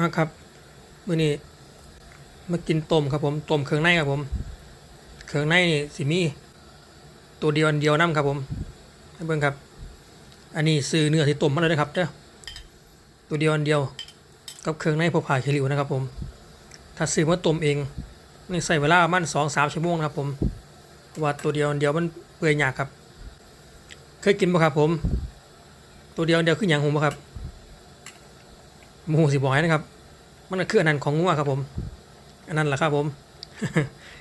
มาครับมื้อนี้มากินต้มครับผมต้มเครื่องในครับผม เครื่องในนี่สิมีตัวเดียวอันเดียวนํครับผมให้เบิ่งครับ อันนี้ซื้อเนื้อที่ต้มมาเลยนะครับเด้อตัวเดียวอันเดียว กับเครื่องในพวกผ่าขี้ริ้วนะครับ ผม ถ้าซื้อมาต้มเองนี่ใส่เวลาประมันสองสามชั่วโมงนะครับผมว่าตัวเดียวอันเดียวมันเปื่อยยากครับ เคยกินบ่ครับผม ตัวเดียวอันเดียวคือหยังหูบ่ครับ หมูสิบอยนะครับ มันก็คืออันนั้นของงัวครับผม อันนั้นแหละครับผม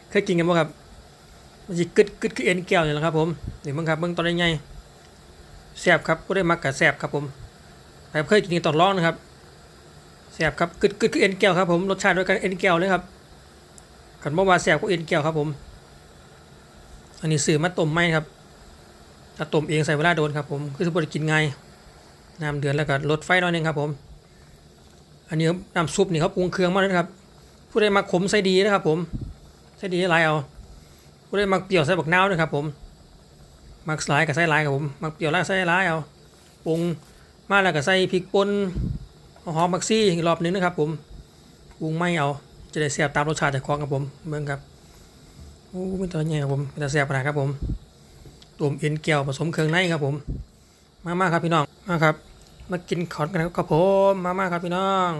เคยกินกันบ่ครับ มันจะกึดกึดคือเอ็นแก้วนี่แหละครับผมนี่เบิ่งครับเบิ่งตอนใหญ่ๆแซ่บครับผู้ได้มักกับแซ่บครับผมใครเคยกินตอนร้องนะครับแซ่บครับกึดกึดคือเอ็นแก้วครับผม รสชาติด้วยกันเอ็นแก้วเลยครับกันบ่ว่าแซ่บก็เอ็นแก้วครับผม อันนี้ซื้อมาต้มไหมครับ ถ้าต้มเองใส่เวลาโดนครับผม คือสมบูรกินไงน้ำเดือดแล้วก็ลดไฟหน่อยหนึงครับผม อันนี้น้ำซุปนี่เขาปรุงเครื่องมาแล้วนะครับผู้ใดมาขมใส่ดีนะครับ ผมใส่ดีหลายเอาผู้ใดมาเปรี้ยวใส่บักนาวนะครับ ผมมักสลายกับใส่ลายครับผมมักเปรี้ยวแล้วใส่ลายเอาปรุงมาแล้วก็ใส่พริกป่นหอมบักซี่อีกรอบหนึงนะครับ ผมปรุงไม่เอาจะได้แซ่บตามรสชาติจากของครับผมเบิ่งครับโอ้เป็นตัวใหญ่ครับผมเป็นตัวแซ่บนาครับผมต้มเอ็นแก้วผสมเครื่องในครับผม มามาครับพี่น้องมาครับ มากินขอนกันครับผมมามาครับพี่น้อง